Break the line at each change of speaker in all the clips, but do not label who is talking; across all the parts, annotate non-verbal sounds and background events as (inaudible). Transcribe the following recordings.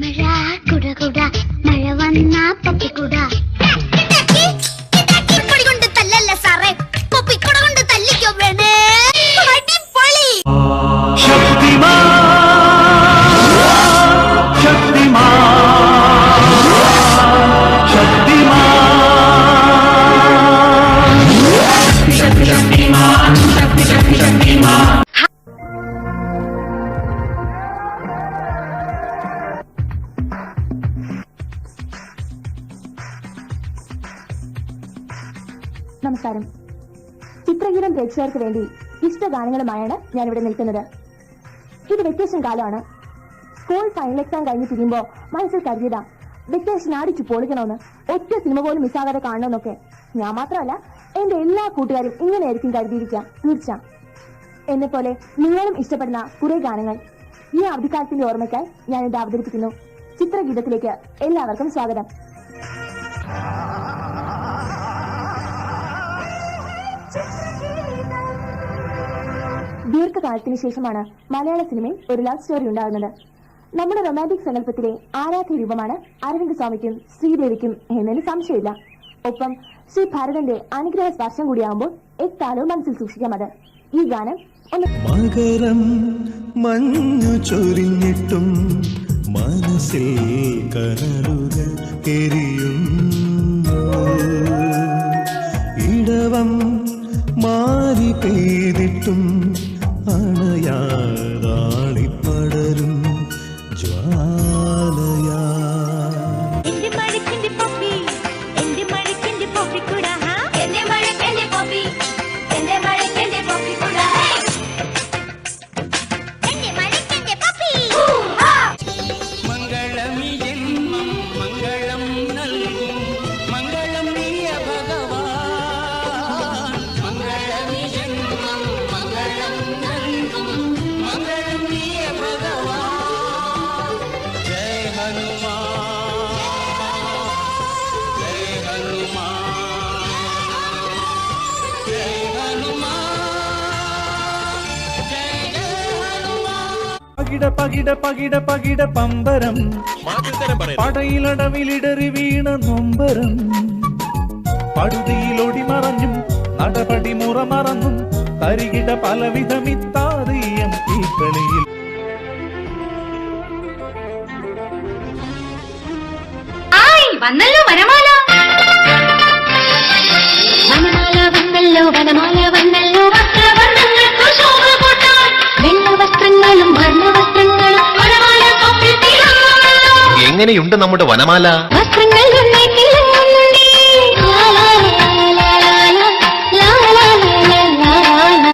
മഴ കുട കുട മഴ വന്ന പപ്പിക്കുട
നമസ്കാരം. ചിത്രഗീതം പ്രേക്ഷകർക്ക് വേണ്ടി ഇഷ്ടഗാനങ്ങളുമായാണ് ഞാൻ ഇവിടെ നിൽക്കുന്നത്. ഇത് വെക്കേഷൻ കാലമാണ്. സ്കൂൾ ഫൈനൽ എക്സാം കഴിഞ്ഞ് തിരിയുമ്പോൾ മനസ്സിൽ കരുതിയതാ വെക്കേഷൻ അടിച്ചു പൊളിക്കണമെന്ന് ഒറ്റ സിനിമ പോലും മിസ്സാകാതെ കാണണമെന്നൊക്കെ. ഞാൻ മാത്രമല്ല എന്റെ എല്ലാ കൂട്ടുകാരും ഇങ്ങനെയായിരിക്കും കരുതിയിരിക്കാം തീർച്ച എന്നെ പോലെ നിങ്ങളും ഇഷ്ടപ്പെടുന്ന കുറെ ഗാനങ്ങൾ. ഈ അവധിക്കാലത്തിന്റെ ഓർമ്മയ്ക്കായി ഞാൻ ഇത് അവതരിപ്പിക്കുന്നു. ചിത്രഗീതത്തിലേക്ക് എല്ലാവർക്കും സ്വാഗതം. ദീർഘകാലത്തിന് ശേഷമാണ് മലയാള സിനിമയിൽ ഒരു ലവ് സ്റ്റോറി ഉണ്ടാകുന്നത്. നമ്മുടെ റൊമാന്റിക് സങ്കല്പത്തിലെ ആരാധ്യ രൂപമാണ് അരവിന്ദ് സ്വാമിക്കും ശ്രീദേവിക്കും എന്നതിന് സംശയമില്ല. ഒപ്പം ശ്രീ ഭരതന്റെ അനുഗ്രഹ സ്പർശം കൂടിയാകുമ്പോൾ എക്കാലവും മനസ്സിൽ സൂക്ഷിക്കാം അത്. ഈ ഗാനം
മകരം മഞ്ഞു ചൊരിഞ്ഞിട്ടും മനസ്സിൽ കനലുകൾ പകിട പകിട പകിട പകിട പമ്പരം. പടയിലടവിലിടറി വീണ നൊമ്പരം. പടുതിയിലൊടി മറഞ്ഞും നടപടി മുറ മറന്നും തരികിട പലവിധമിത്താതീയം ഈ കളിയിൽ.
ആയ് വന്നല്ലോ വനമാല. വനമാല വന്നല്ലോ വനമാല വന്നല്ലോ.
എങ്ങനെയുണ്ട് നമ്മുടെ വനമാല
വസ്ത്രങ്ങൾ നന്നായി തിളങ്ങുന്നുണ്ടേ. ലാ, ലാ, ലാ, ലാ, ലാ, ലാ, ലാ, ലാ, ലാ, ലാ, ലാ, ലാ.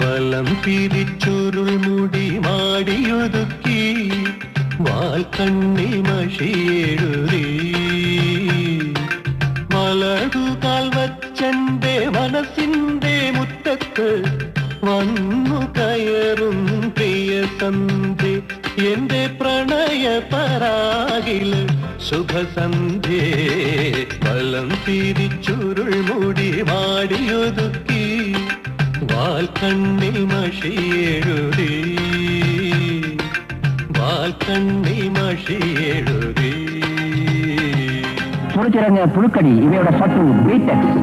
വലം പിരിച്ചൊരുൾ മുടി മാടിയൊതുക്കി വാൽ കണ്ണി മഷിയെഴുതി വലതുകാൽ വച്ചന്റെ മനസ്സിന്റെ മുറ്റത്ത് വന്നു കയറും പ്രിയ എന്റെ പ്രണയ പരാകിൽ ശുഭസന്ധ്യേ വലം തിരിച്ചുരുൾ മുടി മാടിയൊതുക്കി വാൽക്കണ്ണിൽ മഷിയെഴുതി വാൽക്കണ്ണിൽ മഷിയെഴുതി.
തുറച്ചിറങ്ങിയ പുഴുക്കടി ഇവയുടെ പട്ടു ബീറ്റക്സ്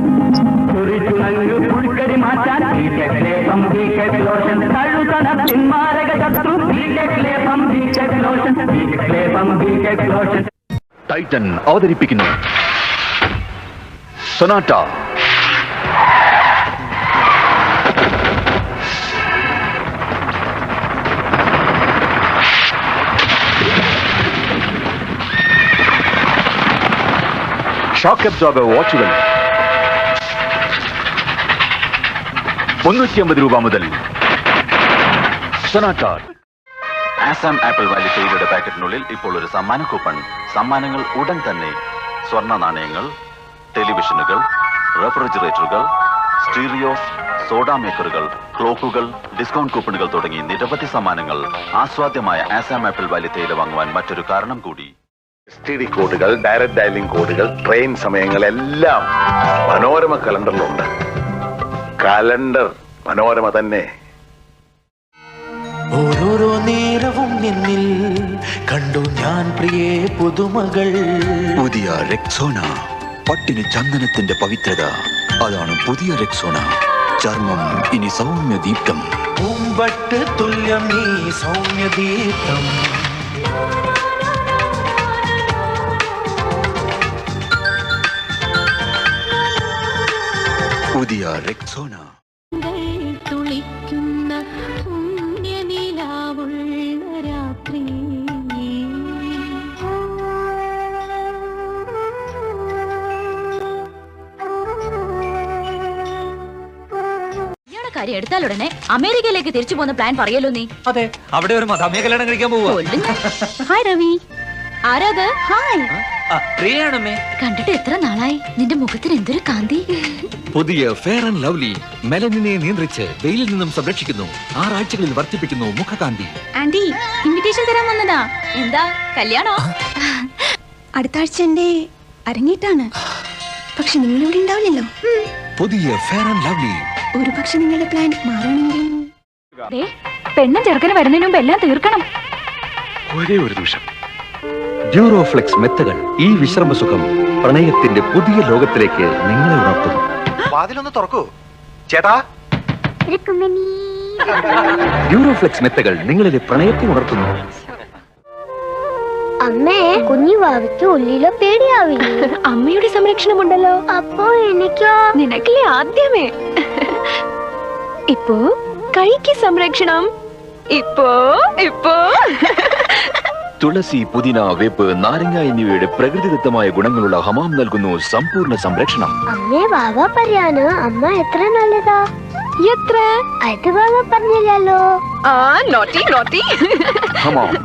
ടൈറ്റൻ അവതരിപ്പിക്കുന്നു. സൊനാറ്റ ഷോക്ക് അബ്സോർബർ വാച്ചുകൾ. മുന്നൂറ്റി അമ്പത് രൂപ മുതൽ. സൊനാറ്റ ആസാം ആപ്പിൾ വാലി തേയിലയുടെ പാക്കറ്റിനുള്ളിൽ ഇപ്പോൾ ഒരു സമ്മാന കൂപ്പൺ. സമ്മാനങ്ങൾ ഉടൻ തന്നെ സ്വർണ നാണയങ്ങൾ ടെലിവിഷനുകൾ റെഫ്രിജറേറ്ററുകൾ സ്റ്റീരിയോ സോഡാ മേക്കറുകൾ ക്ലോക്കുകൾ ഡിസ്കൗണ്ട് കൂപ്പണുകൾ തുടങ്ങി നിരവധി സമ്മാനങ്ങൾ ആസ്വാദ്യമായ ആസാം ആപ്പിൾ വാലി തേയില വാങ്ങുവാൻ മറ്റൊരു കാരണം കൂടി.
എസ് ടി ഡി കോഡുകൾ ഡയറക്ട് ഡയലിംഗ് കോഡുകൾ ട്രെയിൻ സമയങ്ങൾ എല്ലാം മനോരമ കലണ്ടറിലുണ്ട്. കലണ്ടർ മനോരമ തന്നെ.
ഓരോരോ നേരവും
പുതുമകൾ.
പുതിയ റെക്സോണ പട്ടിന് ചന്ദനത്തിന്റെ പവിത്രത. അതാണ് പുതിയ റെക്സോണ ചർമ്മം ഇനി സൗമ്യദീപ്തം.
പൂമ്പട്ട് തുല്യം ഈ സൗമ്യദീപ്തം.
പുതിയ റെക്സോണ
ഇയാളുടെ എടുത്താൽ ഉടനെ അമേരിക്കയിലേക്ക് തിരിച്ചു പോകുന്ന പ്ലാൻ പറയല്ലോ നീ.
അതെ അവിടെ ഒരു മതാമയ കല്യാണം കഴിക്കാൻ പോവുക.
ഹായ് രവി (laughs) ആരാത്? ഹായ് കണ്ടിട്ട് എത്ര നാളായി? നിന്റെ മുഖത്തിന് എന്തൊരു കാന്തി.
പുതിയ ഫെയർ ആൻഡ് ലവ്ലി മെലനിനെ നിയന്ത്രിച്ച് വെയിലിൽ നിന്നും സംരക്ഷിക്കുന്നു. ആറാഴ്ചകളിൽ വർദ്ധിപ്പിക്കുന്നു മുഖകാന്തി.
ആന്റി ഇൻവിറ്റേഷൻ തരാൻ വന്നതാ. എന്താ കല്യാണോ?
അടുത്ത ആഴ്ച എന്റെ അരങ്ങിട്ടാണ് പക്ഷെ നിങ്ങൾ ഇവിടെ ഉണ്ടാവില്ലല്ലോ.
പുതിയ ഫെയർ ആൻഡ് ലവ്ലി
ഒരു പക്ഷെ നിങ്ങളുടെ പ്ലാൻ മാറണമെങ്കിൽ
ദേ, പെണ്ണും ചെറുക്കനും വരുന്നതിന് മുമ്പ് എല്ലാം തീർക്കണം.
ഒരേ ഒരു നിമിഷം.
ഡ്യൂറോഫ്ലെക്സ് മെത്തകൾ ഈ വിശ്രമ സുഖം പ്രണയത്തിന്റെ പുതിയ ലോകത്തിലേക്ക് നിങ്ങളെ ഉണർത്തുന്നു.
വാതിലൊന്ന് തുറക്കൂ. ചേട്ടാ.
ഡ്യൂറോഫ്ലെക്സ് മെത്തകൾ നിങ്ങളിലെ പ്രണയത്തെ ഉണർത്തുന്നു.
അമ്മേ കുഞ്ഞു വാവയ്ക്ക് ഉള്ളിലോ പേടിയാവില്ലേ? (laughs)
അമ്മയുടെ സംരക്ഷണമുണ്ടല്ലോ.
അപ്പോ എനിക്കോ?
നിനക്കില്ലേ ആദ്യമേ? ഇപ്പോ കൈക്ക് സംരക്ഷണം. ഇപ്പോ ഇപ്പോ.
തുളസി പുതിന വേപ്പ് നാരങ്ങ എന്നിവയുടെ പ്രകൃതിദത്തമായ ഗുണങ്ങളുള്ള ഹമാം നൽകുന്നു സമ്പൂർണ സംരക്ഷണം.
അമ്മേ വാവ പറയാണ്. അമ്മ എത്ര നല്ലതാ.
എത്ര?
അത് വാവ പറഞ്ഞില്ലല്ലോ.
ആ നോട്ടി നോട്ടി
ഹമാം